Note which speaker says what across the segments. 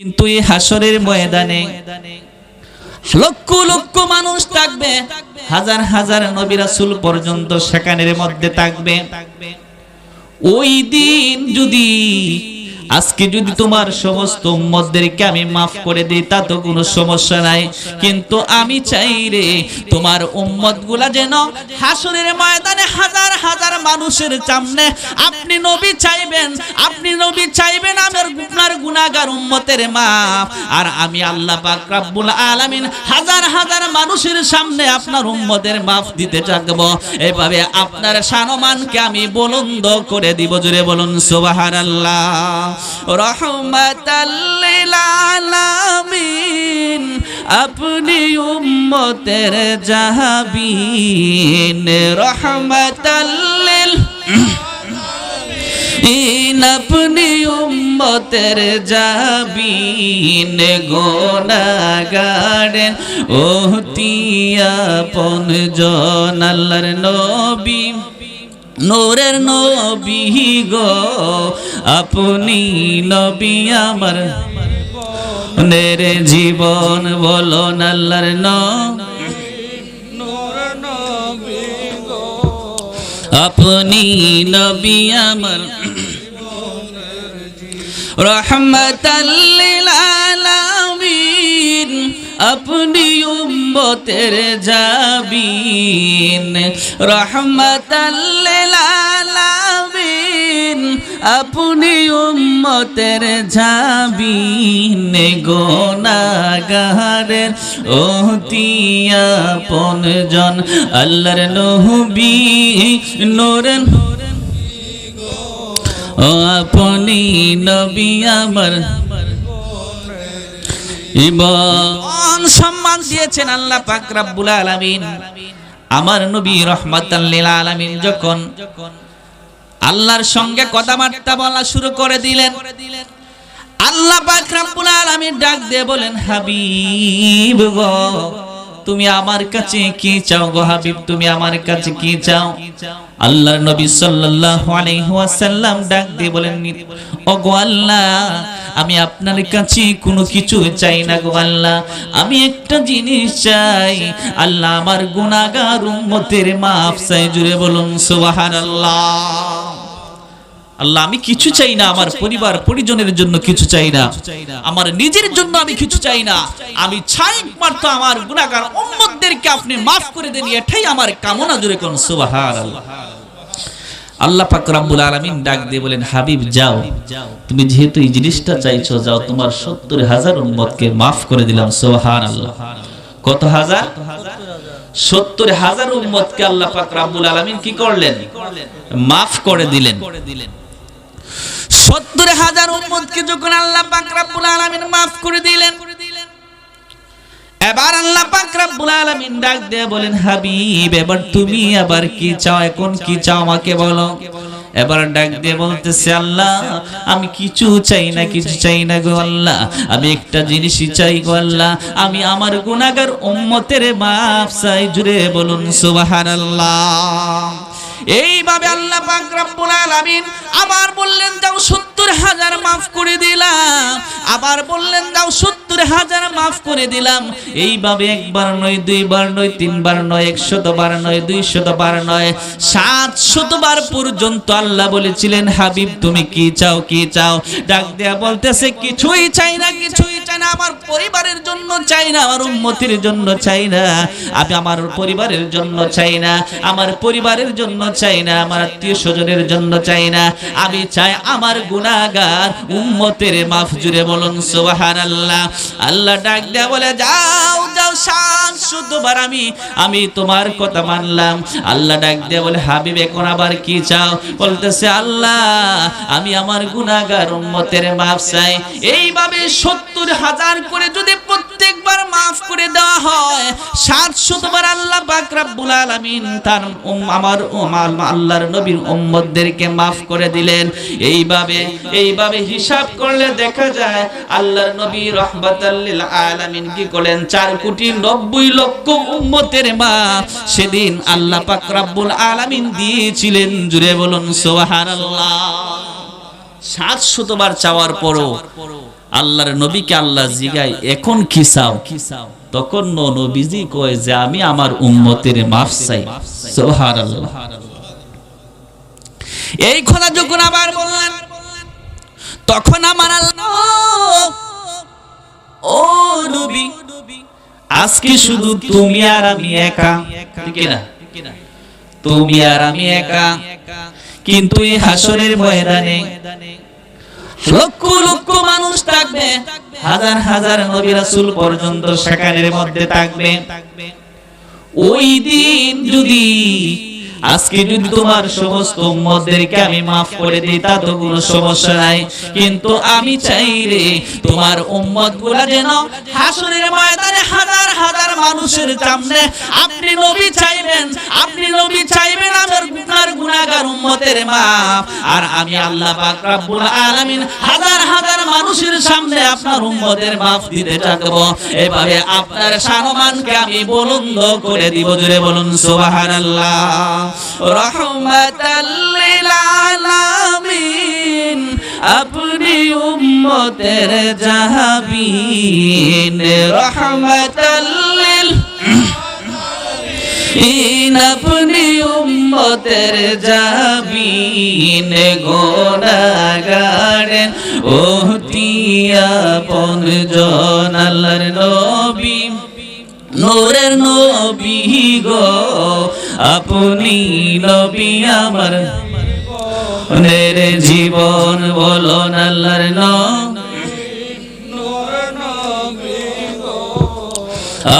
Speaker 1: কিন্তু এই হাসরের ময়দানে লক্ষ লক্ষ মানুষ থাকবে, হাজার হাজার নবী রাসূল পর্যন্ত সেখানের মধ্যে থাকবে। ওই দিন যদি আজকে যদি তোমার সমস্ত উম্মতদেরকে আমি মাফ করে দিই, তা তো কোনো সমস্যা নাই। কিন্তু আমি চাই রে, তোমার উম্মতগুলা যেন হাসরের ময়দানে হাজার হাজার মানুষের সামনে আপনি নবী চাইবেন, আপনি নবী চাইবেন, আমার আপনার গুনাহগার উম্মতের মাফ। আর আমি আল্লাহ পাক রব্বুল আলামিন হাজার হাজার মানুষের সামনে আপনার উম্মতের মাফ দিতে থাকব। এভাবে আপনার সানমানকে আমি বলন্দ করে দিব জুড়ে বলুন, সুবহানাল্লাহ। রহমাতাল্লিল আলামিন আপনি উম্মতের জাহাবিন। রহমাতাল্লিল আপনি উম্মতের যাবিন ও তিয়াপন জন আল্লাহর নবী। নূরের নবী গো, আপনি নবী আমার। নেরে জীবন বলো আল্লাহর নবী আপনি নবী আমার। রহমতাল্লিল আপনি উম্মতের যাবিন রহমতাল্লিল আলামিন আপনি উম্মতের যাবিন গোনাগারের ও তিয়াপন জন আল্লাহর নবী নূরেন ও আপনি নবী আমার ইমান সম্মান দিয়েছেন আল্লাহ পাক রব্বুল আলামিন। আমার নবী লিল আলামিন যখন আল্লাহর সঙ্গে কথাবার্তা বলা শুরু করে দিলেন, আল্লাহ পাক রব্বুল আলামিন ডাক দিয়ে বলেন, হাবিব গো তুমি আমার কাছে কি চাও গো হাবিব? তুমি আমার কাছে কি চাও? আল্লাহর নবী সাল্লাল্লাহু আলাইহি ওয়াসাল্লাম ডাক দিয়ে বলেন ও গো আল্লাহ, আমি আপনার কাছে কোনো কিছু চাই না গো আল্লাহ। আমি একটা জিনিস চাই। আল্লাহ আমার গুনাহগার উম্মতের মাফ চাই। জুড়ে বলুন, সুবহানাল্লাহ। আল্লাহ আমি কিছু চাই না আমার পরিবার পরিজনের জন্য কিছু চাই না। আমার নিজের জন্য আমি কিছু চাই না। আমি চাই মাত্র আমার গুনাহগার উম্মতদেরকে আপনি মাফ করে দেন এটাই আমার কামনা জুড়ে কোন সুবহানাল্লাহ। আল্লাহ পাক রব্বুল আলামিন ডাক দিয়ে বলেন হাবিব যাও। তুমি যেহেতু এই জিনিসটা চাইছো যাও তোমার সত্তর হাজার উম্মতকে মাফ করে দিলাম সুবহানাল্লাহ। কত হাজার? সত্তর হাজার উম্মতকে আল্লাহ পাক রব্বুল আলামিন কি করলেন? মাফ করে দিলেন। সত্তর হাজার উম্মতকে যখন আল্লাহ পাক রব্বুল আলামিন মাফ করে দিলেন, এবার আল্লাহ পাক রব্বুল আলামিন ডাক দিয়ে বলেন, হাবিব, এবার তুমি আবার কি চাও? এখন কি চাও আমাকে বলো? এবার ডাক দিয়ে বলতেছে, আল্লাহ, আমি কিছু চাই না, কিছু চাই না গো আল্লাহ। আমি একটা জিনিসই চাই গো আল্লাহ। আমি আমার গুনাহগার উম্মতের মাফ চাই। জুড়ে বলুন, সুবহানাল্লাহ। এইভাবে আল্লাহ পাক রব্বুল আবার বললেন যাও সত্তর হাজার মাফ করে দিলাম। আবার বললেন যাও সত্তর হাজার মাফ করে দিলাম। এইভাবে একবার নয়, দুইবার নয়, তিনবার নয় একশত বার নয় দুইশত বার নয় সাত শতবার পর্যন্ত আল্লাহ বলেছিলেন, হাবিব, তুমি কি চাও কি চাও? ডাক দেয়া বলতেছে, কিছুই চাই না, কিছুই চাই না, আমার পরিবারের জন্য চাই না, আমার উন্মতির জন্য চাই না, আমি আমার পরিবারের জন্য চাই না, আমার পরিবারের জন্য চাই না, আমার আত্মীয় স্বজনের জন্য চাই না। আমি চাই আমার গুণাগার উম্মতের মাফ জুড়ে বলুন, সুবহানাল্লাহ। আল্লাহ ডাক দেয়া বলে যাও যাও শান, শুদ্ধবার আমি আমি তোমার কথা মানলাম। আল্লাহ ডাক দেয়া বলে, হাবিব, এখন আবার কি চাও? বলতেছে, আল্লাহ, আমি আমার গুনাহগার উম্মতের মাফ চাই। এইভাবে সত্তর হাজার করে যদি প্রত্যেকবার মাফ করে দেওয়া হয়, সাত শতবার আল্লাহ পাক রব্বুল আলামিন তার আমার আল্লাহর নবীর উম্মতদেরকে মাফ করে দিলেন। এইভাবে এইভাবে হিসাব করলে দেখা যায়, আল্লাহর নবী রহমাতাল্লিল আলামিন কি করলেন? চার কোটি নব্বই লক্ষ উম্মতের মা। সেদিন আল্লাহ পাক রব্বুল আলামিন দিয়েছিলেন, জুড়ে বলুন সুবহানাল্লাহ। সাত শতবার চাওয়ার পরও আল্লাহর নবীকে আল্লাহ জিগায়, এখন কি চাও? তখন নবীজি কয় যে, আমি আমার উম্মতের মাফ চাই। সুবহানাল্লাহ। এই কথা যখন আবার বললেন, তখন আমার আল্লাহ ও নবী আজকে শুধু তুমি আর আমি একা। ঠিক না? তুমি আর আমি একা। কিন্তু এই হাসরের ময়দানে লক্ষ লক্ষ মানুষ থাকবে। হাজার হাজার নবী রাসূল পর্যন্ত সেখানের মধ্যে থাকবে। ওই দিন যদি আজকে যদি তোমার সমস্ত উম্মতদেরকে আমি মাফ করে দিই, তা তো কোনো সমস্যা নাই। কিন্তু আমি চাই রে, তোমার উম্মতগুলো যেন হাসরের ময়দানে হাজার হাজার মানুষের সামনে, আপনি নবী চাইবেন, আপনি নবী চাইবেন আমার গুনার উম্মতের মাফ আর আমি আল্লাহ পাক রব্বুল আলামিন হাজার হাজার মানুষের সামনে আপনার উম্মতের মাফ দিতে থাকব। এভাবে আপনার সম্মানকে আমি বুলন্দ করে দিব জুড়ে বলুন, সুবহানাল্লাহ। রহমাতাল লিল আলামিন, আপনি উম্মতের জাহাবিন। রহমাতাল লিল ইন উম্মতের জাবিন গোনাগারেন ও তিয়া পন জন আল্লাহর নবী। নূরের নবী গো আপনি নবী আমার। নের জীবন বলন আল্লাহর নবী।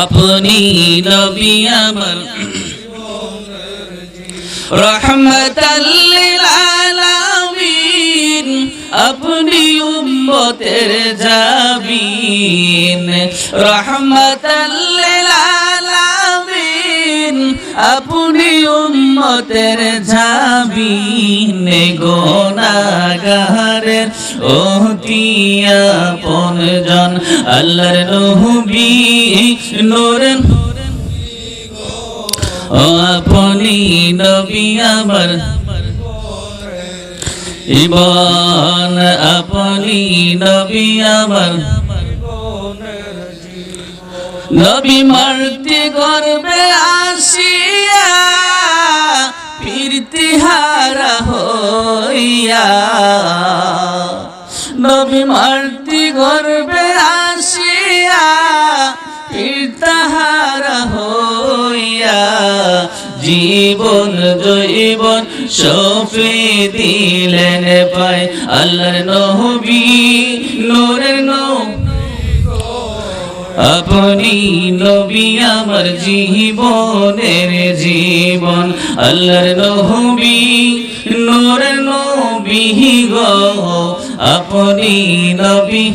Speaker 1: আপনি নবী আমার। রহমতাল্লিল আলামিন, আপনি উম্মতের জাবিন রহমতাল্লিল আলামিন, আপনি উম্মতের জাবিন গোনাগারের ও তিয়া পনজন আল্লাহর নবী, নূরের ও আপনি নবী আমার। ইবন আপনি নবী আমার। নবী মারতে গর্বে আসিয়া, ফিরতি হইয়া। নবী মারতি গর্বে আসিয়া ফিরতাহারা জীবন, জৈবন সফে দিলেন পায় আল্লাহর নবী, নূরের আপনি নবী আমার জীবনের জীবন, আল্লাহর নহবি নূরের নবী গো। আপনি নবী।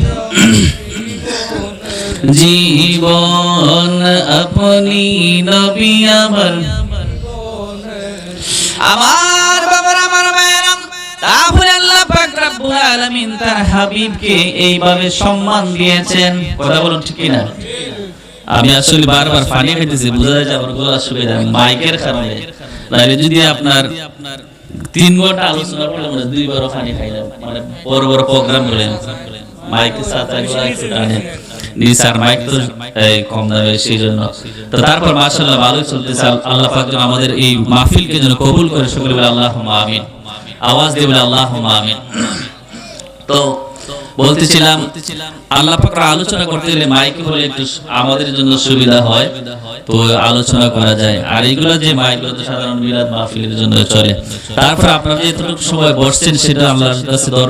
Speaker 1: জীবন, আপনি নবী আমার আমার বাবার, আমার মায়েরাম তাহলে আল্লাহ পাক রব্বুল আলামিন তার হাবিবকে এইভাবে সম্মান দিয়েছেন। কথা বলুন ঠিক না আমি আসলে বারবার পানি খাইতেছি, বোঝা যায় আমার গলা যায়, মাইকের কারণে। তাহলে যদি আপনার তিন ঘণ্টা আলোচনা করলে মানে দুইবারও পানি খাইলাম। মানে বড় বড় প্রোগ্রাম করলেন মাইকের সাথে নিসার মাইক তো কম দামে সেই জন্য তো তারপর মাশাআল্লাহ ভালো চলতেছে। আল্লাহ পাক যেন আমাদের এই মাহফিলকে যেন কবুল করে। সকলে বলে আল্লাহুম্মা আমিন। আওয়াজ দিয়ে বলে আমিন। তো বলতেছিলাম, আল্লাহ পাক আলোচনা করতে গেলে মাইকে হলে একটু আমাদের জন্য সুবিধা হয়। তো আলোচনা করা যায়। আর এগুলো যে মাইকগুলো তো সাধারণ মিলাদ মাহফিলের জন্য চলে। তারপর আপনারা যে এতটুকু সময় বসছেন, সেটা আল্লাহর কাছে দর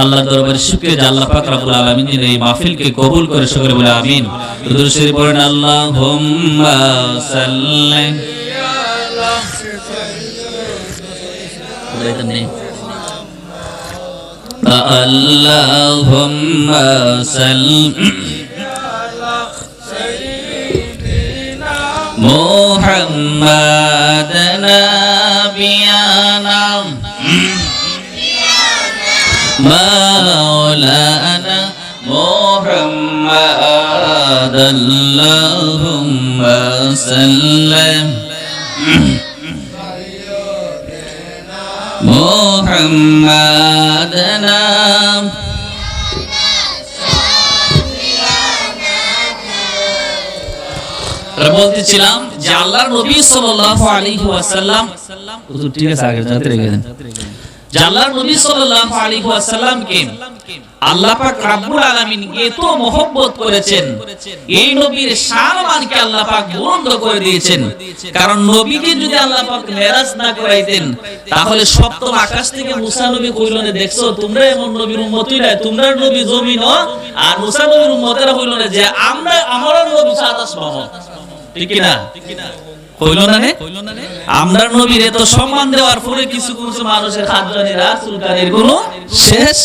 Speaker 1: আল্লাহর দরবারে শুকরিয়া যে আল্লাহ পাক রব্বুল আলামিন এই মাহফিলকে কবুল করে সকলে বলে আমিন। দুরূদ শরীফ পড়েন আল্লাহুম্মা সাল্লি আলা নেই اللهم صل محمد نبينا مولانا محمد اللهم سلم محمد বলতেছিলাম যে আল্লাহর নবী সাল্লাল্লাহু আলাইহি ওয়াসাল্লাম ঠিক আছে, আগে যাতে রেখে দেন। যে আল্লাহর নবী সাল্লাল্লাহু আলাইহি আল্লাহ পাক রব্বুল আলামিন এত করেছেন। এই নবীর আল্লাহ পাক বুলন্দ করে দিয়েছেন। কারণ নবীকে যদি আল্লাহ পাক মেরাজ না করাইতেন, তাহলে সপ্তম আকাশ থেকে মুসা নবী কইল না দেখছ, তোমরা এমন নবীর উম্মতই না তোমরা নবী জমিন আর মুসা নবীর উম্মতেরা হইল না যে আমরা আমার নবী আসমান। ঠিক কি না হইল না সম্মান দেওয়ার পরে কিছু কিছু মানুষের খাদ্যানিরা কোনো শেষ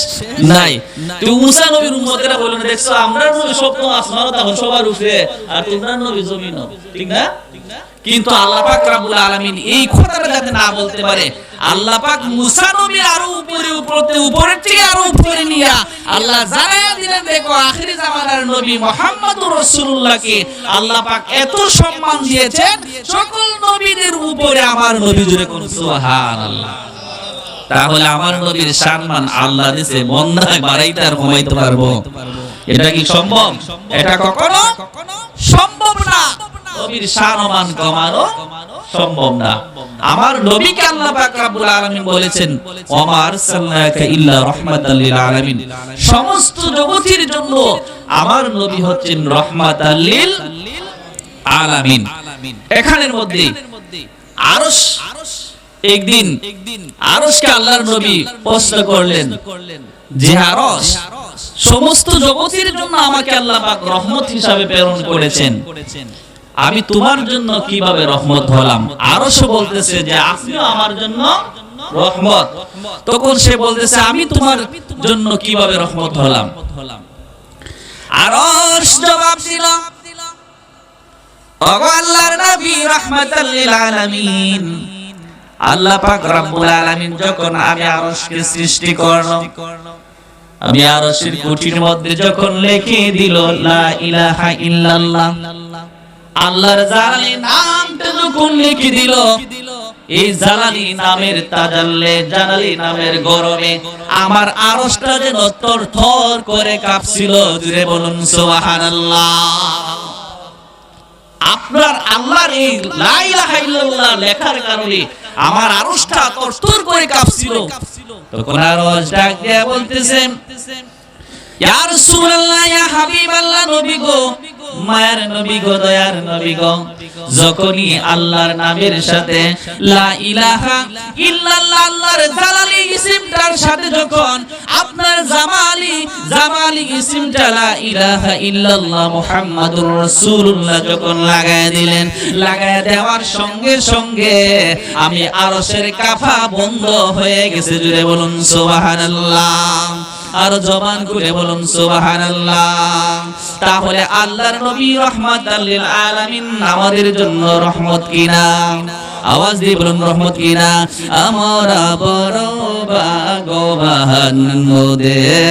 Speaker 1: নাই। তো মুসা নবীর উম্মতেরা না, দেখছ আমরা নবী আসমানও তখন সবার না? কিন্তু আল্লাহ পাক রব্বুল এই কথাটা যাতে না বলতে পারে। আল্লাহ পাক মুসা নবী আরও উপরে উপরে থেকে আরও উপরে নিয়া আল্লাহ দিলেন, দেখো জামানার নবী আল্লাহ পাক এত সম্মান দিয়েছেন, সকল নবীদের উপরে আমার নবী জুড়ে কোন তাহলে আমার নবীর সম্মান আল্লাহ দিছে বন্ধায় বাড়াইতে আর কমাইতে পারব। এটা কি সম্ভব? এটা কখনো সম্ভব না। নবীর সম্মান কমানো সম্ভব না। আমার নবীকে আল্লাহ পাক রব্বুল আলামিন বলেছেন, ওমা আরসালনাকা ইল্লা রাহমাতাল লিল আলামিন। সমস্ত জগতের জন্য আমার নবী হচ্ছেন রাহমাতাল লিল আলামিন। এখানের মধ্যে আরশ একদিন আরশকে আল্লাহর নবী প্রশ্ন করলেন, যে আরশ, সমস্ত জগতের জন্য আমাকে আল্লাহ পাক রহমত হিসাবে প্রেরণ করেছেন। আমি তোমার জন্য কীভাবে রহমত হলাম? আরশ বলতেছে যে, আপনিও আমার জন্য রহমত। তখন সে বলতেছে, আমি তোমার জন্য কীভাবে রহমত হলাম? আমি আরশকে সৃষ্টি করলাম, আমি আরশের কুটির মধ্যে যখন লিখে দিল ইলাহা ইল্লাল্লাহ। আল্লাহর জালালি নামটা যখন লিখে দিল। এই জালালি নামের তাজাল্লে জালালি নামের গরমে আমার আরশটা যেন তর থর করে কাঁপছিল। জুড়ে বলুন, সুবহানাল্লাহ। আপনার আল্লাহর এই লা ইলাহা ইল্লাল্লাহ লেখার কারণে আমার আরশটা তরতর করে কাঁপছিল। তখন আরশ ডাক দিয়ে বলতেছে ইয়া রাসূলুল্লাহ, ইয়া হাবিবাল্লাহ নবী গো মায়ের নবী গো, দয়ার নবী গো, যখনই আল্লাহর নামের সাথে লা ইলাহা ইল্লাল্লাহ আল্লাহর জালালি ইসিমটার সাথে যখন আপনার জামালি জামালি ইসিমটা লা ইলাহা ইল্লাল্লাহ মুহাম্মাদুর রাসূলুল্লাহ যখন লাগায় দিলেন, লাগায় দেওয়ার সঙ্গে সঙ্গে আমি আরশের কাফা বন্ধ হয়ে গেছে জুড়ে বলুন সুবহানাল্লাহ। আর জবান করে বলুন, সুবহানাল্লাহ। তাহলে আল্লাহর নবী রহমত লিল আলামিন আমাদের জন্য রহমত কিনা? আওয়াজ দিয়ে বলুন, রহমত কিনা? আমরা বড় ভাগবান মোদের